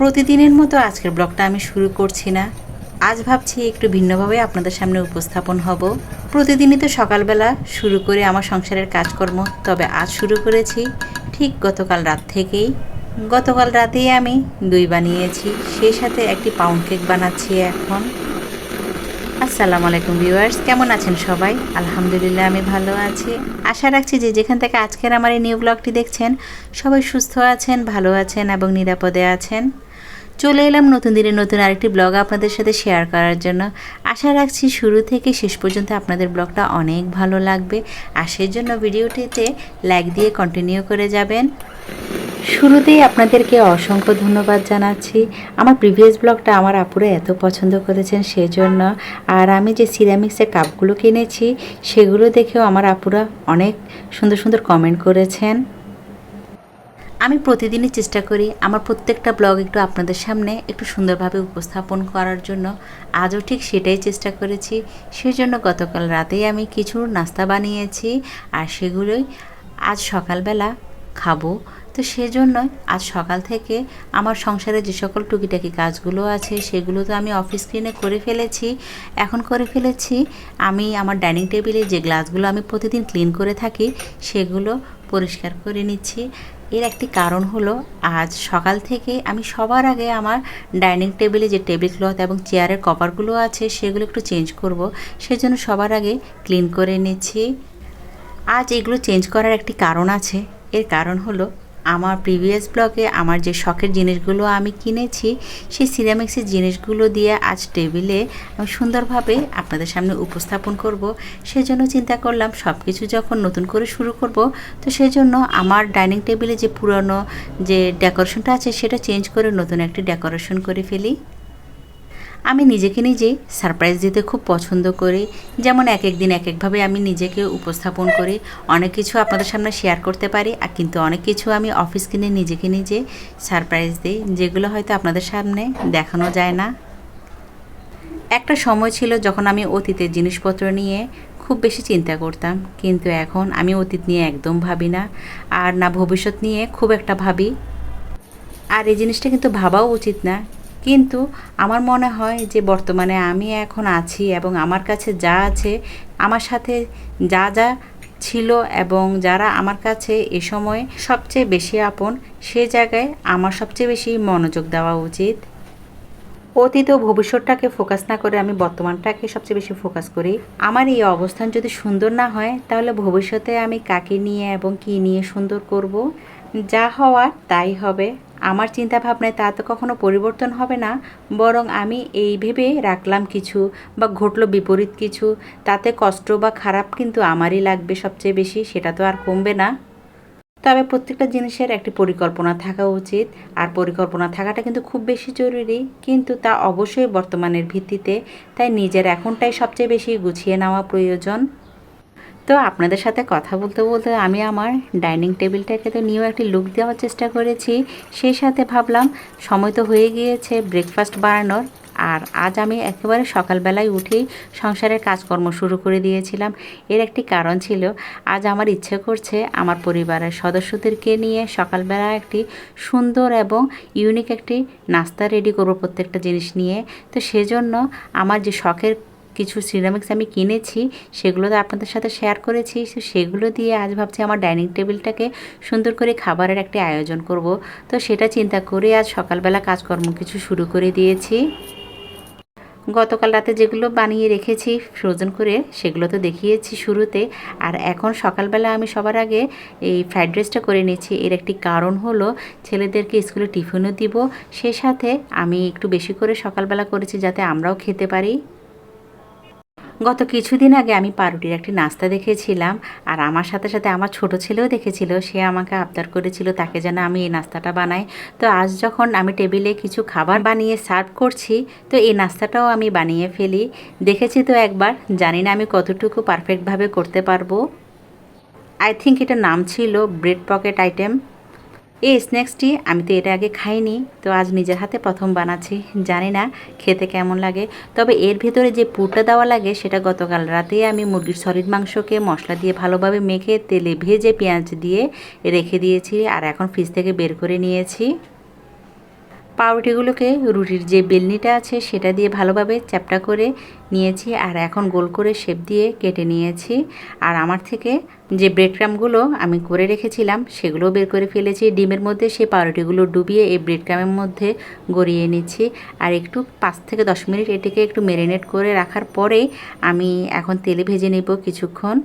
প্রতিদিনের মতো আজকের ব্লগটা আমি শুরু করছি না। আজ ভাবছি একটু ভিন্নভাবে আপনাদের সামনে উপস্থাপন হব। প্রতিদিনই তো সকালবেলা শুরু করে আমার সংসারের কাজকর্ম, তবে আজ শুরু করেছি ঠিক গতকাল রাত থেকেই। গতকাল রাতেই আমি দই বানিয়েছি, সেই সাথে একটি পাউন্ড কেক বানাচ্ছি এখন। আসসালামু আলাইকুম ভিউয়ার্স কেমন আছেন সবাই? আলহামদুলিল্লাহ, আমি ভালো আছি। আশা রাখছি যে যেখান থেকে আজকের আমার এই নিউ ব্লগটি দেখছেন, সবাই সুস্থ আছেন, ভালো আছেন এবং নিরাপদে আছেন। চলে এলাম নতুন দিনের নতুন আরেকটি ব্লগ আপনাদের সাথে শেয়ার করার জন্য। আশা রাখছি শুরু থেকে শেষ পর্যন্ত আপনাদের ব্লগটা অনেক ভালো লাগবে। আর সেই জন্য ভিডিওটিতে লাইক দিয়ে কন্টিনিউ করে যাবেন। শুরুতেই আপনাদেরকে অসংখ্য ধন্যবাদ জানাচ্ছি। আমার প্রিভিয়াস ব্লগটা আমার আপুরা এত পছন্দ করেছেন সেজন্য। আর আমি যে সিরামিক্সের কাপগুলো কিনেছি, সেগুলো দেখেও আমার আপুরা অনেক সুন্দর সুন্দর কমেন্ট করেছেন। আমি প্রতিদিনই চেষ্টা করি আমার প্রত্যেকটা ব্লগ একটু আপনাদের সামনে একটু সুন্দরভাবে উপস্থাপন করার জন্য। আজও ঠিক সেটাই চেষ্টা করেছি। সেজন্য গতকাল রাতেই আমি কিছু নাস্তা বানিয়েছি আর সেগুলোই আজ সকালবেলা খাব। তো সেজন্যই আজ সকাল থেকে আমার সংসারে যে সকল টুকিটাকি কাজগুলো আছে সেগুলো তো আমি অফিস স্ক্রিনে করে ফেলেছি। এখন করে ফেলেছি আমি আমার ডাইনিং টেবিলে যে গ্লাসগুলো আমি প্রতিদিন ক্লিন করে থাকি সেগুলো পরিষ্কার করে নিচ্ছি। এর একটি কারণ হলো, আজ সকাল থেকে আমি সবার আগে আমার ডাইনিং টেবিলে যে টেবিল ক্লথ এবং চেয়ারের কভারগুলো আছে, সেগুলো একটু চেঞ্জ করব। সেজন্য সবার আগে ক্লিন করে নিচ্ছি। আজ এগুলো চেঞ্জ করার একটি কারণ আছে। এর কারণ হলো আমার প্রিভিয়াস ব্লগে আমার যে শখের জিনিসগুলো আমি কিনেছি, সেই সিরামিক্সের জিনিসগুলো দিয়ে আজ টেবিলে আমি সুন্দরভাবে আপনাদের সামনে উপস্থাপন করব। সেজন্য চিন্তা করলাম সব কিছু যখন নতুন করে শুরু করব, তো সেজন্য আমার ডাইনিং টেবিলে যে পুরনো যে ডেকোরেশনটা আছে, সেটা চেঞ্জ করে নতুন একটি ডেকোরেশন করে ফেলি। আমি নিজেকে নিজে সারপ্রাইজ দিতে খুব পছন্দ করি। যেমন এক এক দিন এক একভাবে আমি নিজেকে উপস্থাপন করি। অনেক কিছু আপনাদের সামনে শেয়ার করতে পারি আর কিন্তু অনেক কিছু আমি অফিস কিনে নিজেকে নিজে সারপ্রাইজ দিই, যেগুলো হয়তো আপনাদের সামনে দেখানো যায় না। একটা সময় ছিল যখন আমি অতীতের জিনিসপত্র নিয়ে খুব বেশি চিন্তা করতাম, কিন্তু এখন আমি অতীত নিয়ে একদম ভাবি না আর না ভবিষ্যৎ নিয়ে খুব একটা ভাবি। আর এই জিনিসটা কিন্তু ভাবাও উচিত না। কিন্তু আমার মনে হয় যে বর্তমানে আমি এখন আছি এবং আমার কাছে যা আছে, আমার সাথে যা যা ছিল এবং যারা আমার কাছে এ সময় সবচেয়ে বেশি আপন, সে জায়গায় আমার সবচেয়ে বেশি মনোযোগ দেওয়া উচিত। অতীত ও ভবিষ্যৎটাকে ফোকাস না করে আমি বর্তমানটাকে সবচেয়ে বেশি ফোকাস করি। আমার এই অবস্থান যদি সুন্দর না হয়, তাহলে ভবিষ্যতে আমি কাকে নিয়ে এবং কি নিয়ে সুন্দর করব? যা হওয়ার তাই হবে। আমার চিন্তা ভাবনায় তা তো কখনো পরিবর্তন হবে না, বরং আমি এই ভেবে রাখলাম কিছু বা ঘটলো বিপরীত কিছু। তাতে কষ্ট বা খারাপ কিন্তু আমারই লাগবে সবচেয়ে বেশি, সেটা তো আর কমবে না। তবে প্রত্যেকটা জিনিসের একটি পরিকল্পনা থাকা উচিত, আর পরিকল্পনা থাকাটা কিন্তু খুব বেশি জরুরি। কিন্তু তা অবশ্যই বর্তমানের ভিত্তিতে, তাই নিজের এখনটাই সবচেয়ে বেশি গুছিয়ে নেওয়া প্রয়োজন। তো আপনাদের সাথে কথা বলতে বলতে আমি আমার ডাইনিং টেবিলটাকে তো নিয়েও একটি লুক দেওয়ার চেষ্টা করেছি। সেই সাথে ভাবলাম, সময় তো হয়ে গিয়েছে ব্রেকফাস্ট বানানোর আর আজ আমি একেবারে সকালবেলায় উঠেই সংসারের কাজকর্ম শুরু করে দিয়েছিলাম। এর একটি কারণ ছিল, আজ আমার ইচ্ছে করছে আমার পরিবারের সদস্যদেরকে নিয়ে সকালবেলা একটি সুন্দর এবং ইউনিক একটি নাস্তা রেডি করব প্রত্যেকটা জিনিস নিয়ে। তো সেজন্য আমার যে শখের কিছু সিরামিক্স আমি কিনেছি, সেগুলো তো আপনাদের সাথে শেয়ার করেছি, তো সেগুলো দিয়ে আজ ভাবছি আমার ডাইনিং টেবিলটাকে সুন্দর করে খাবারের একটি আয়োজন করব। তো সেটা চিন্তা করে আজ সকালবেলা কাজকর্ম কিছু শুরু করে দিয়েছি। গতকাল রাতে যেগুলো বানিয়ে রেখেছি ফ্রোজেন করে, সেগুলো তো দেখিয়েছি শুরুতে। আর এখন সকালবেলা আমি সবার আগে এই ফ্রাইড রাইসটা করে নিয়েছি এর একটি কারণ হলো, ছেলেদেরকে স্কুলে টিফিনও দিব। সে সাথে আমি একটু বেশি করে সকালবেলা করেছি যাতে আমরাও খেতে পারি। গত কিছুদিন আগে আমি পারুটির একটি নাস্তা দেখেছিলাম, আর আমার সাথে সাথে আমার ছোট ছেলেও দেখেছিল, সে আমাকে আবদার করেছিল তাকে যেন আমি এই নাস্তাটা বানাই। তো আজ যখন আমি টেবিলে কিছু খাবার বানিয়ে সার্ভ করছি, তো এই নাস্তাটাও আমি বানিয়ে ফেলি। দেখেছি তো একবার, জানি না আমি কতটুকু পারফেক্টভাবে করতে পারব। আই থিঙ্ক এটার নাম ছিল ব্রেড পকেট আইটেম এই স্ন্যাক্সটি আমি তো এটা আগে খাইনি, তো আজ নিজের হাতে প্রথম বানাচ্ছি, জানি না খেতে কেমন লাগে। তবে এর ভেতরে যে পুরটা দেওয়া লাগে, সেটা গতকাল রাতে আমি মুরগির শরীর মাংসকে মশলা দিয়ে ভালোভাবে মেখে তেলে ভেজে পেঁয়াজ দিয়ে রেখে দিয়েছি, আর এখন ফ্রিজ থেকে বের করে নিয়েছি। পাউরুটিগুলোকে রুটির যে বেলনিটা আছে সেটা দিয়ে ভালোভাবে চ্যাপটা করে নিয়েছি আর এখন গোল করে শেপ দিয়ে কেটে নিয়েছি। আর আমার থেকে যে ব্রেড ক্রামগুলো আমি করে রেখেছিলাম সেগুলো বের করে ফেলেছি। ডিমের মধ্যে সেই পাউরুটিগুলো ডুবিয়ে এই ব্রেড ক্রামের মধ্যে গড়িয়ে নিচ্ছি। আর একটু পাঁচ থেকে দশ মিনিট এটিকে একটু ম্যারিনেট করে রাখার পরেই আমি এখন তেলে ভেজে নেব কিছুক্ষণ।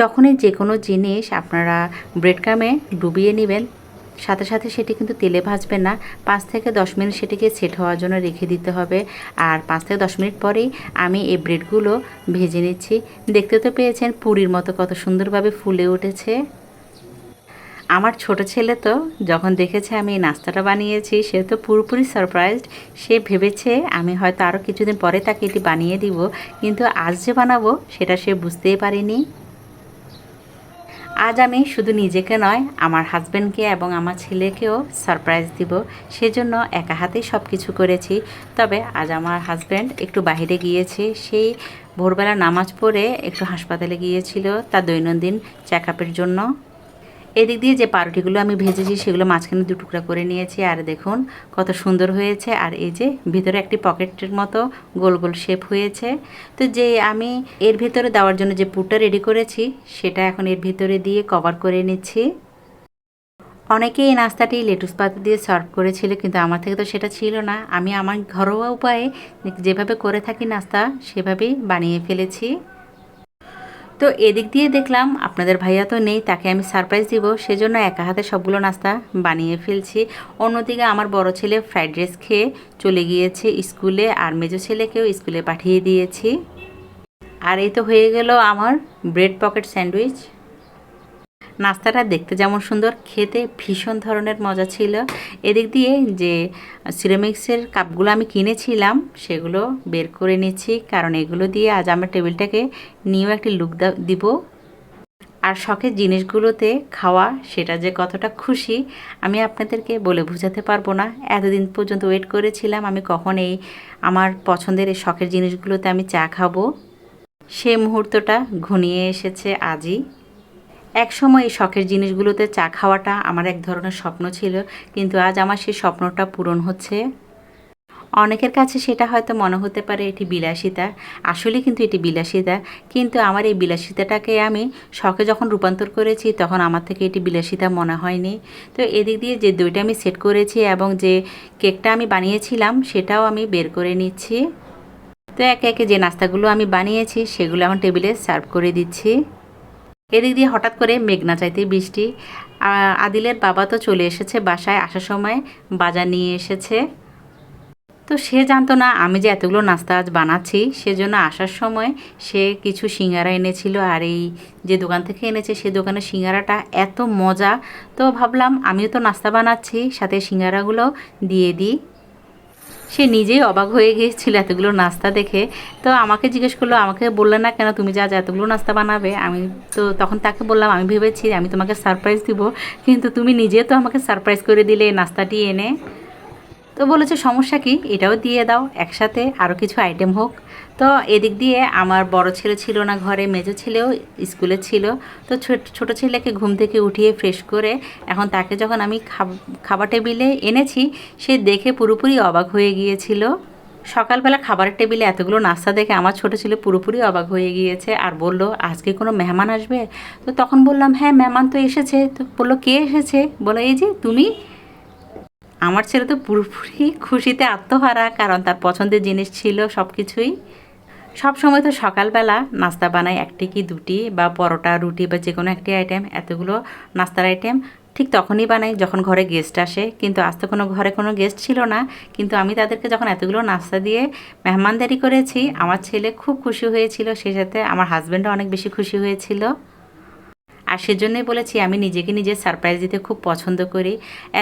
যখনই যে কোনো জিনিস আপনারা ব্রেড ক্রামে ডুবিয়ে নেবেন সাথে সাথে সেটি কিন্তু তেলে ভাজবেন না। পাঁচ থেকে দশ মিনিট সেটিকে সেট হওয়ার জন্য রেখে দিতে হবে। আর পাঁচ থেকে দশ মিনিট পরেই আমি এই ব্রেডগুলো ভেজে নিচ্ছি। দেখতে তো পেয়েছেন পুরীর মতো কত সুন্দরভাবে ফুলে উঠেছে। আমার ছোট ছেলে তো যখন দেখেছে আমি এই নাস্তাটা বানিয়েছি, সে তো পুরোপুরি সারপ্রাইজড সে ভেবেছে আমি হয়তো আরও কিছুদিন পরে তাকে এটি বানিয়ে দিব, কিন্তু আজ যে বানাবো সেটা সে বুঝতেই পারেনি। আজ আমি শুধু নিজেকে নয়, আমার হাজব্যান্ডকে এবং আমার ছেলেকেও সারপ্রাইজ দিব। সেজন্য একা হাতেই সব কিছু করেছি। তবে আজ আমার হাজব্যান্ড একটু বাহিরে গিয়েছে। সেই ভোরবেলা নামাজ পড়ে একটু হাসপাতালে গিয়েছিল তার দৈনন্দিন চেক জন্য। এদিক দিয়ে যে পাউরুটিগুলো আমি ভেজেছি, সেগুলো মাঝখানে দু টুকরা করে নিয়েছি। আর দেখুন কত সুন্দর হয়েছে। আর এই যে ভিতরে একটি পকেটের মতো গোল গোল শেপ হয়েছে। তো যে আমি এর ভিতরে দেওয়ার জন্য যে পুরটা রেডি করেছি, সেটা এখন এর ভিতরে দিয়ে কভার করে নিচ্ছি। অনেকে এই নাস্তাটি লেটুস পাতা দিয়ে সার্ভ করেছিল, কিন্তু আমার থেকে তো সেটা ছিল না। আমি আমার ঘরোয়া উপায়ে যেভাবে করে থাকি নাস্তা, সেভাবেই বানিয়ে ফেলেছি। তো এদিক দিয়ে দেখলাম আপনাদের ভাইয়া তো নেই, তাকে আমি সারপ্রাইজ দিব। সেজন্য একা হাতে সবগুলো নাস্তা বানিয়ে ফেলছি। অন্যদিকে আমার বড় ছেলে ফ্রাইড রাইস খেয়ে চলে গিয়েছে স্কুলে আর মেজো ছেলেকেও স্কুলে পাঠিয়ে দিয়েছি। আর এই তো হয়ে গেল আমার ব্রেড পকেট স্যান্ডউইচ নাস্তাটা দেখতে যেমন সুন্দর, খেতে ভীষণ ধরনের মজা ছিল। এদিক দিয়ে যে সিরামিক্সের কাপগুলো আমি কিনেছিলাম, সেগুলো বের করে নিচ্ছি, কারণ এগুলো দিয়ে আজ আমার টেবিলটাকে নিয়েও একটি লুক দিব। আর শখের জিনিসগুলোতে খাওয়া, সেটা যে কতটা খুশি, আমি আপনাদেরকে বলে বোঝাতে পারব না। এতদিন পর্যন্ত ওয়েট করেছিলাম, আমি কখন এই আমার পছন্দের এই শখের জিনিসগুলোতে আমি চা খাব। সে মুহূর্তটা ঘনিয়ে এসেছে আজই। এক সময় এই শখের জিনিসগুলোতে চা খাওয়াটা আমার এক ধরনের স্বপ্ন ছিল, কিন্তু আজ আমার সেই স্বপ্নটা পূরণ হচ্ছে। অনেকের কাছে সেটা হয়তো মনে হতে পারে এটি বিলাসিতা আসলে কিন্তু এটি বিলাসিতা, কিন্তু আমার এই বিলাসিতাটাকে আমি শখে যখন রূপান্তর করেছি তখন আমার থেকে এটি বিলাসিতা মনে হয়নি। তো এদিক দিয়ে যে দইটা আমি সেট করেছি এবং যে কেকটা আমি বানিয়েছিলাম সেটাও আমি বের করে নিচ্ছি। তো একে একে যে নাস্তাগুলো আমি বানিয়েছি সেগুলো আমার টেবিলে সার্ভ করে দিচ্ছি। এদিক দিয়ে হঠাৎ করে মেঘনা চাইতে বৃষ্টি। আদিলের বাবা তো চলে এসেছে বাসায় আসার সময়, বাজার নিয়ে এসেছে। তো সে জানতো না আমি যে এতগুলো নাস্তা আজ বানাচ্ছি, সেজন্য আসার সময় সে কিছু সিঙ্গারা এনেছিল আর এই যে দোকান থেকে এনেছে সে দোকানের সিঙ্গারাটা এত মজা। তো ভাবলাম আমিও তো নাস্তা বানাচ্ছি, সাথে সিঙ্গারাগুলো দিয়ে দিই। সে নিজেই অবাক হয়ে গিয়েছিল এতগুলো নাস্তা দেখে। তো আমাকে জিজ্ঞেস করল, আমাকে বললে না কেন? তুমি যা যা এতগুলো নাস্তা বানাবে। আমি তো তখন তাকে বললাম, আমি ভেবেছি আমি তোমাকে সারপ্রাইজ দিব, কিন্তু তুমি নিজে তো আমাকে সারপ্রাইজ করে দিলে নাস্তাটি এনে। তো বলেছে, সমস্যা কি? এটাও দিয়ে দাও, একসাথে আরও কিছু আইটেম হোক। তো এদিক দিয়ে আমার বড় ছেলে ছিল না ঘরে, মেজো ছেলেও স্কুলে ছিল। তো ছোট ছেলেকে ঘুম থেকে উঠিয়ে ফ্রেশ করে এখন তাকে যখন আমি খাবার টেবিলে এনেছি, সে দেখে পুরোপুরি অবাক হয়ে গিয়েছিল। সকালবেলা খাবারের টেবিলে এতগুলো নাস্তা দেখে আমার ছোটো ছেলে পুরোপুরি অবাক হয়ে গিয়েছে আর বলল, আজকে কোনো মেহমান আসবে? তো তখন বললাম হ্যাঁ মেহমান তো এসেছে। তো বলল, কে এসেছে? বলো, এই যে, তুমি? আমার ছেলে তো পুরোপুরি খুশিতে আত্মহারা, কারণ তার পছন্দের জিনিস ছিল সব কিছুই সব সময় তো সকালবেলা নাস্তা বানাই, একটি কি দুটি, বা পরোটা, রুটি, বা যে কোনো একটি আইটেম এতগুলো নাস্তার আইটেম ঠিক তখনই বানাই যখন ঘরে গেস্ট আসে। কিন্তু আজ তো কোনো ঘরে কোনো গেস্ট ছিল না, কিন্তু আমি তাদেরকে যখন এতগুলো নাস্তা দিয়ে মেহমানদারি করেছি, আমার ছেলে খুব খুশি হয়েছিল। সে সাথে আমার হাজব্যান্ডও অনেক বেশি খুশি হয়েছিল। আর সেজন্যই বলেছি, আমি নিজেকে নিজে সারপ্রাইজ দিতে খুব পছন্দ করি।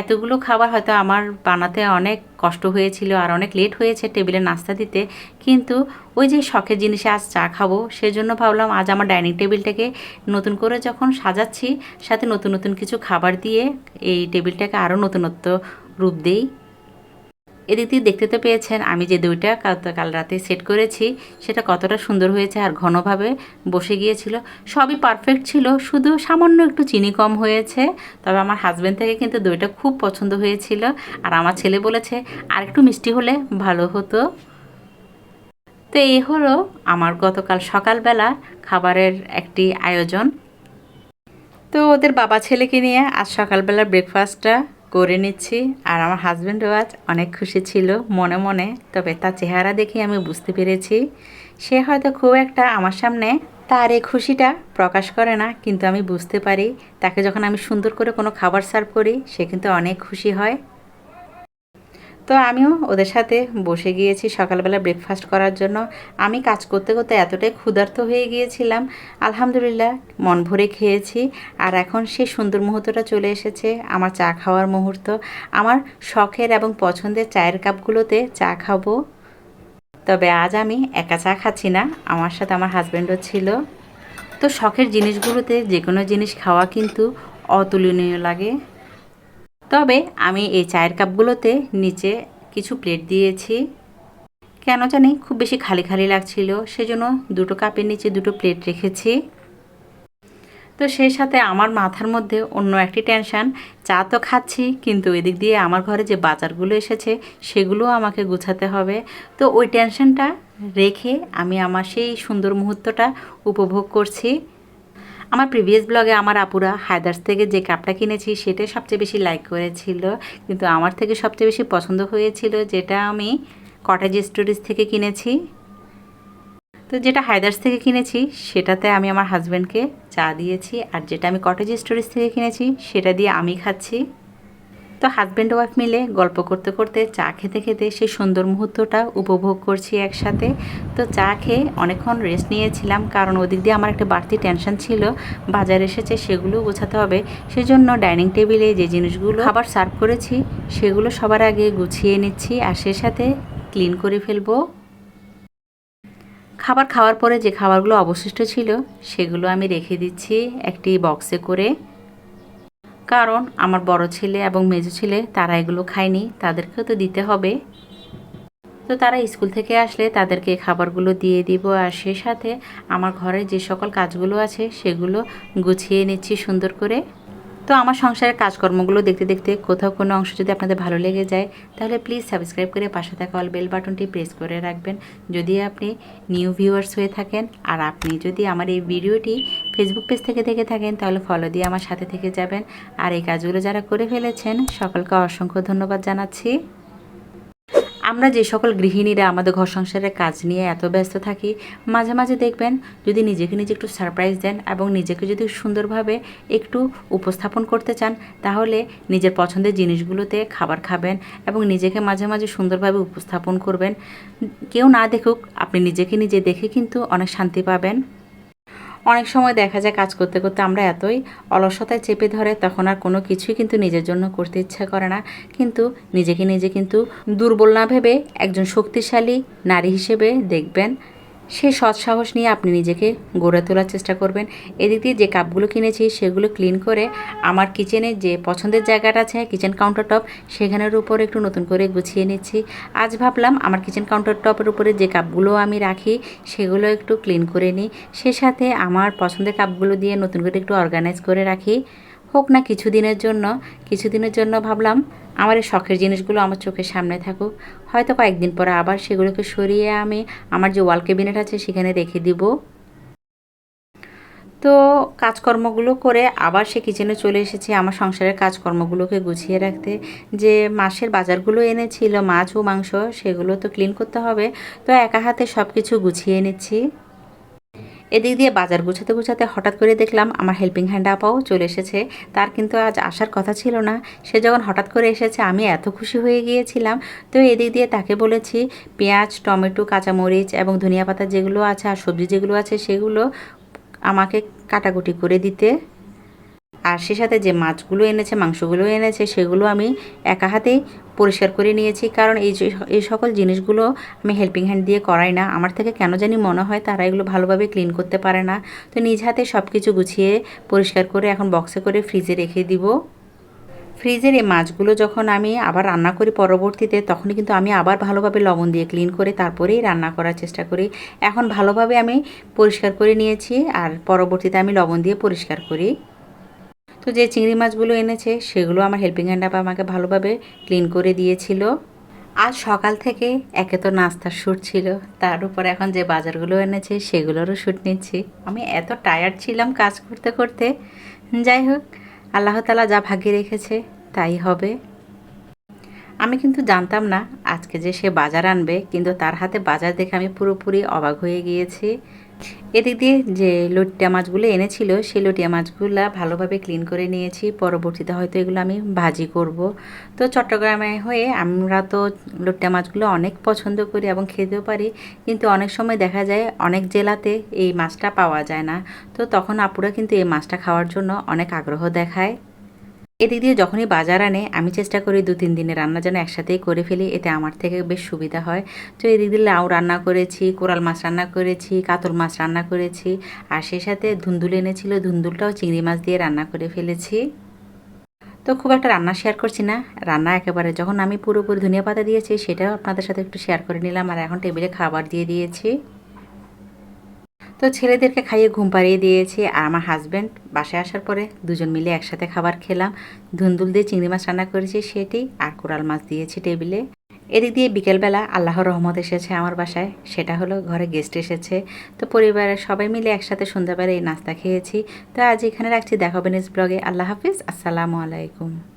এতগুলো খাবার হয়তো আমার বানাতে অনেক কষ্ট হয়েছিল আর অনেক লেট হয়েছে টেবিলে নাস্তা দিতে, কিন্তু ওই যে শখের জিনিসে আজ চা খাব, সেজন্য ভাবলাম আজ আমার ডাইনিং টেবিলটাকে নতুন করে যখন সাজাচ্ছি, সাথে নতুন নতুন কিছু খাবার দিয়ে এই টেবিলটাকে আরও নতুনত্ব রূপ দেই। এদিক দিয়ে দেখতে তো পেয়েছেন, আমি যে দুইটা কাল রাতে সেট করেছি, সেটা কতটা সুন্দর হয়েছে আর ঘনভাবে বসে গিয়েছিল। সবই পারফেক্ট ছিল, শুধু সামান্য একটু চিনি কম হয়েছে, তবে আমার হাজব্যান্ড থেকে কিন্তু দইটা খুব পছন্দ হয়েছিল। আর আমার ছেলে বলেছে, আর একটু মিষ্টি হলে ভালো হতো। তো এই হলো আমার গতকাল সকালবেলা খাবারের একটি আয়োজন। তো ওদের বাবা ছেলেকে নিয়ে আজ সকালবেলা ব্রেকফাস্টটা করে নিচ্ছি। আর আমার হাজব্যান্ডও আজ অনেক খুশি ছিল, মনে মনে। তবে তার চেহারা দেখে আমি বুঝতে পেরেছি, সে হয়তো খুব একটা আমার সামনে তার এই খুশিটা প্রকাশ করে না। কিন্তু আমি বুঝতে পারি, তাকে যখন আমি সুন্দর করে কোনো খাবার সার্ভ করি, সে কিন্তু অনেক খুশি হয়। তো আমিও ওদের সাথে বসে গিয়েছি সকালবেলা ব্রেকফাস্ট করার জন্য। আমি কাজ করতে করতে এতটাই ক্ষুধার্ত হয়ে গিয়েছিলাম। আলহামদুলিল্লাহ, মন ভরে খেয়েছি। আর এখন সেই সুন্দর মুহূর্তটা চলে এসেছে, আমার চা খাওয়ার মুহূর্ত। আমার শখের এবং পছন্দের চায়ের কাপগুলোতে চা খাব। তবে আজ আমি একা চা খাচ্ছি না, আমার সাথে আমার হাজব্যান্ডও ছিল। তো শখের জিনিসগুলোতে যে কোনো জিনিস খাওয়া কিন্তু অতুলনীয় লাগে। তবে আমি এই চায়ের কাপগুলোতে নিচে কিছু প্লেট দিয়েছি। কেন জানি খুব বেশি খালি খালি লাগছিল, সেজন্য দুটো কাপের নিচে দুটো প্লেট রেখেছি। তো সেই সাথে আমার মাথার মধ্যে অন্য একটি টেনশান, চা তো খাচ্ছি, কিন্তু এদিক দিয়ে আমার ঘরে যে বাজারগুলো এসেছে সেগুলোও আমাকে গুছাতে হবে। তো ওই টেনশনটা রেখে আমি আমার সেই সুন্দর মুহূর্তটা উপভোগ করছি। আমার প্রিভিয়াস ব্লগে আমার আপুরা হায়দার্স থেকে যে কাপটা কিনেছি সেটাই সবচেয়ে বেশি লাইক করেছিল। কিন্তু আমার থেকে সবচেয়ে বেশি পছন্দ হয়েছিল যেটা আমি কটেজ স্টোরিজ থেকে কিনেছি। তো যেটা হায়দার্স থেকে কিনেছি সেটাতে আমি আমার হাজব্যান্ডকে চা দিয়েছি আর যেটা আমি কটেজ স্টোরিজ থেকে কিনেছি সেটা দিয়ে আমি খাচ্ছি। তো হাজব্যান্ড ওয়াইফ মিলে গল্প করতে করতে চা খেতে খেতে সেই সুন্দর মুহূর্তটা উপভোগ করছি একসাথে। তো চা খেয়ে অনেকক্ষণ রেস্ট নিয়েছিলাম কারণ ওদিক দিয়ে আমার একটা বাড়তি টেনশন ছিল। বাজার এসেছে সেগুলো গোছাতে হবে। সেজন্য ডাইনিং টেবিলে যে জিনিসগুলো খাবার সার্ভ করেছি সেগুলো সবার আগে গুছিয়ে নিচ্ছি আর সে সাথে ক্লিন করে ফেলব। খাবার খাওয়ার পরে যে খাবারগুলো অবশিষ্ট ছিল সেগুলো আমি রেখে দিচ্ছি একটি বক্সে করে। কারণ আমার বড় ছেলে এবং মেজো ছেলে, তারা এগুলো খায়নি, তাদেরকেও তো দিতে হবে। তো তারা স্কুল থেকে আসলে তাদেরকে খাবারগুলো দিয়ে দিব আর সে সাথে আমার ঘরে যে সকল কাজগুলো আছে, সেগুলো গুছিয়ে নিচ্ছি সুন্দর করে। তো আমার সংসারের কাজকর্মগুলো দেখতে দেখতে কোথাও কোনো অংশ যদি আপনাদের ভালো লেগে যায়, তাহলে প্লিজ সাবস্ক্রাইব করে পাশে থাকা অল বেল বাটনটি প্রেস করে রাখবেন। যদি আপনি নিউ ভিউয়ার্স হয়ে থাকেন আর আপনি যদি আমার এই ভিডিওটি ফেসবুক পেজ থেকে দেখে থাকেন, তাহলে ফলো দিয়ে আমার সাথে থেকে যাবেন। আর এই কাজগুলো যারা করে ফেলেছেন, সকলকে অসংখ্য ধন্যবাদ জানাচ্ছি। আমরা যে সকল গৃহিণীরা আমাদের ঘর সংসারের কাজ নিয়ে এত ব্যস্ত থাকি, মাঝে মাঝে দেখবেন যদি নিজেকে নিজে একটু সারপ্রাইজ দেন এবং নিজেকে যদি সুন্দরভাবে একটু উপস্থাপন করতে চান, তাহলে নিজের পছন্দের জিনিসগুলোতে খাবার খাবেন এবং নিজেকে মাঝে মাঝে সুন্দরভাবে উপস্থাপন করবেন। কেউ না দেখুক, আপনি নিজেকে নিজে দেখে কিন্তু অনেক শান্তি পাবেন। অনেক সময় দেখা যায় কাজ করতে করতে আমরা এতই অলসতায় চেপে ধরে তখন আর কোনো কিছুই কিন্তু নিজের জন্য করতে ইচ্ছা করে না। কিন্তু নিজেকে নিজে কিন্তু দুর্বল না ভেবে একজন শক্তিশালী নারী হিসেবে দেখবেন সেই সৎ সাহস নিয়ে আপনি নিজেকে গড়ে তোলার চেষ্টা করবেন। এদিক দিয়ে যে কাপগুলো কিনেছি, সেগুলো ক্লিন করে আমার কিচেনে যে পছন্দের জায়গাটা আছে কিচেন কাউন্টার টপ সেখানের উপর একটু নতুন করে গুছিয়ে নিচ্ছি। আজ ভাবলাম আমার কিচেন কাউন্টার টপের উপরে যে কাপগুলো আমি রাখি, সেগুলো একটু ক্লিন করে নিই। সে সাথে আমার পছন্দের কাপগুলো দিয়ে নতুন করে একটু অর্গানাইজ করে রাখি। হোক না কিছুদিনের জন্য কিছুদিনের জন্য ভাবলাম আমার এই শখের জিনিসগুলো আমার চোখের সামনে থাকুক। হয়তো কয়েকদিন পরে আবার সেগুলোকে সরিয়ে আমি আমার যে ওয়াল ক্যাবিনেট আছে সেখানে রেখে দিব। তো কাজকর্মগুলো করে আবার সে কিচেনে চলে এসেছে আমার সংসারের কাজকর্মগুলোকে গুছিয়ে রাখতে। যে মাসের বাজারগুলো এনেছিল, মাছ ও মাংস সেগুলো তো ক্লিন করতে হবে। তো একা হাতে সব কিছু গুছিয়ে নিচ্ছি। এদিক দিয়ে বাজার গুছাতে গুছাতে হঠাৎ করে দেখলাম আমার হেল্পিং হ্যান্ড আপাও চলে এসেছে। তার কিন্তু আজ আসার কথা ছিল না। সে যখন হঠাৎ করে এসেছে, আমি এত খুশি হয়ে গিয়েছিলাম। তো এদিক দিয়ে তাকে বলেছি, পেঁয়াজ, টমেটো, কাঁচামরিচ এবং ধনিয়া পাতা যেগুলো আছে আর সবজি যেগুলো আছে সেগুলো আমাকে কাটাকুটি করে দিতে। আর সে সাথে যে মাছগুলো এনেছে, মাংসগুলো এনেছে, সেগুলো আমি একা হাতেই পরিষ্কার করে নিয়েছি। কারণ এই এই সকল জিনিসগুলো আমি হেল্পিং হ্যান্ড দিয়ে করাই না। আমার থেকে কেন জানি মনে হয় তারা এগুলো ভালোভাবে ক্লিন করতে পারে না। তো নিজ হাতে সব কিছু গুছিয়ে পরিষ্কার করে এখন বক্সে করে ফ্রিজে রেখে দিব। ফ্রিজের এই মাছগুলো যখন আমি আবার রান্না করি পরবর্তীতে, তখনই কিন্তু আমি আবার ভালোভাবে লবণ দিয়ে ক্লিন করে তারপরেই রান্না করার চেষ্টা করি। এখন ভালোভাবে আমি পরিষ্কার করে নিয়েছি আর পরবর্তীতে আমি লবণ দিয়ে পরিষ্কার করি। তো যে চিংড়ি মাছগুলো এনেছে, সেগুলো আমার হেল্পিং হ্যান্ড আপা আমাকে ভালোভাবে ক্লিন করে দিয়েছিল। আজ সকাল থেকে একে তো নাস্তার শ্যুট ছিল, তার উপর এখন যে বাজারগুলো এনেছে, সেগুলোরও শ্যুট নিচ্ছি। আমি এত টায়ার্ড ছিলাম কাজ করতে করতে। যাই হোক, আল্লাহ তালা যা ভাগ্যে রেখেছে, তাই হবে। আমি কিন্তু জানতাম না, আজকে যে সে বাজার আনবে, কিন্তু তার হাতে বাজার দেখে আমি পুরোপুরি অবাক হয়ে গিয়েছি। এদিক দিয়ে যে লটিয়া মাছগুলো এনেছিল, সেই লটিয়া মাছগুলো ভালোভাবে ক্লিন করে নিয়েছি। পরবর্তীতে হয়তো এগুলো আমি ভাজি করব। তো চট্টগ্রামে হয়ে আমরা তো লটিয়া মাছগুলো অনেক পছন্দ করি এবং খেতেও পারি, কিন্তু অনেক সময় দেখা যায় অনেক জেলাতে এই মাছটা পাওয়া যায় না। তো তখন আপুরা কিন্তু এই মাছটা খাওয়ার জন্য অনেক আগ্রহ দেখায়। এদিক দিয়ে যখনই বাজার আনে, আমি চেষ্টা করি দু, তিন দিনের রান্না যেন একসাথেই করে ফেলি, এতে আমার থেকে বেশ সুবিধা হয়। তো এদিক দিয়ে লাউ রান্না করেছি, কোরাল মাছ রান্না করেছি, কাতল মাছ রান্না করেছি, আর সেই সাথে ধুন্দুল এনেছিল, ধুন্দুলটাও চিংড়ি মাছ দিয়ে রান্না করে ফেলেছি। তো খুব একটা রান্না শেয়ার করছি না, রান্না একেবারে যখন আমি পুরোপুরি ধনিয়া পাতা দিয়েছি, সেটাও আপনাদের সাথে একটু শেয়ার করে নিলাম, আর এখন টেবিলে খাবার দিয়ে দিয়েছি। তো ছেলেদেরকে খাইয়ে ঘুম পাড়িয়ে দিয়েছি আর আমার হাজব্যান্ড বাসায় আসার পরে দুজন মিলে একসাথে খাবার খেলাম। ধুন্দুল দিয়ে চিংড়ি মাছ রান্না করেছি সেটি আর কোরাল মাছ দিয়েছি টেবিলে এদিক দিয়ে বিকেলবেলা আল্লাহর রহমত এসেছে আমার বাসায়। সেটা হলো ঘরে গেস্ট এসেছে। তো পরিবারের সবাই মিলে একসাথে সন্ধ্যাবেলা এই নাস্তা খেয়েছি। তো আজ এখানে রাখছি। দেখাবেন ব্লগে আল্লাহ হাফিজ। আসসালামু আলাইকুম।